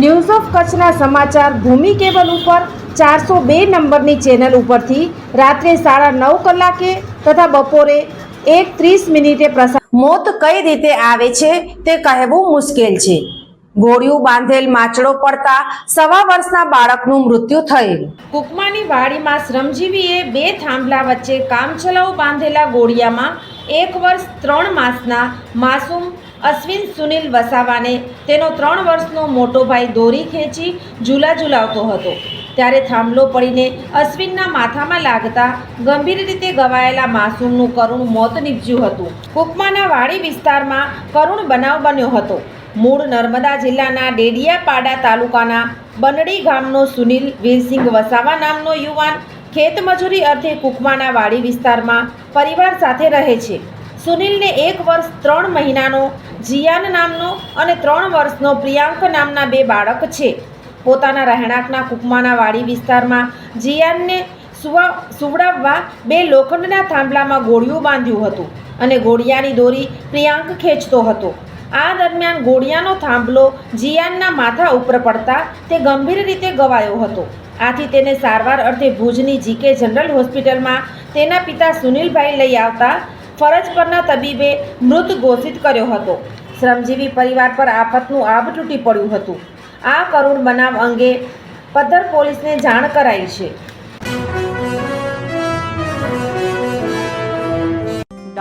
News of કચ્છના સમાચાર ભૂમિ cable ઉપર ચારસો બે નંબરની ચેનલ ઉપરથી રાત્રે સાડા નવ કલાકે તથા બપોરે એક ત્રીસ મિનિટે પ્રસાર મોત કઈ રીતે આવે છે તે કહેવું મુશ્કેલ છે. ગોળિયું બાંધેલ માચડો પડતા સવા વર્ષના બાળકનું મૃત્યુ થયેલ. કુકમાની વાડીમાં શ્રમજીવીએ બે થાંભલા વચ્ચે કામચલાઉ બાંધેલા ગોળિયામાં એક વર્ષ, ત્રણ માસના માસૂમ અશ્વિન સુનિલ વસાવાને તેનો ત્રણ વર્ષનો મોટો ભાઈ દોરી ખેંચી ઝૂલા ઝૂલાવતો હતો. ત્યારે થાંભલો પડીને અશ્વિનના માથામાં લાગતા ગંભીર રીતે ગવાયેલા માસૂમનું કરુણ મોત નીપજ્યું હતું. કુકમાના વાડી વિસ્તારમાં કરુણ બનાવ બન્યો હતો. મૂળ નર્મદા જિલ્લાના ડેડિયાપાડા તાલુકાના બનડી ગામનો સુનિલ વીરસિંહ વસાવા નામનો યુવાન ખેતમજૂરી અર્થે કુકમાના વાડી વિસ્તારમાં પરિવાર સાથે રહે છે. સુનિલને એક વર્ષ ત્રણ મહિનાનો, જિયાન નામનો અને ત્રણ વર્ષનો પ્રિયાંક નામના બે બાળક છે. પોતાના રહેણાંકના કુકમાના વાડી વિસ્તારમાં જિયાનને સુવા, સુવડાવવા બે લોખંડના થાંભલામાં ગોળિયું બાંધ્યું હતું અને ગોળિયાની દોરી પ્રિયાંક ખેંચતો હતો. આ દરમિયાન ગોળિયાનો થાંભલો જીયાનના માથા ઉપર પડતા તે ગંભીર રીતે ગવાયો હતો. આથી તેને સારવાર અર્થે ભુજની જીકે જનરલ હોસ્પિટલમાં તેના પિતા સુનિલભાઈ લઈ આવતા ફરજ પરના તબીબે મૃત ઘોષિત કર્યો હતો. શ્રમજીવી પરિવાર પર આફતનું આબ તૂટી પડ્યું હતું. આ કરુણ બનાવ અંગે પદ્ધર પોલીસને જાણ કરાઈ છે.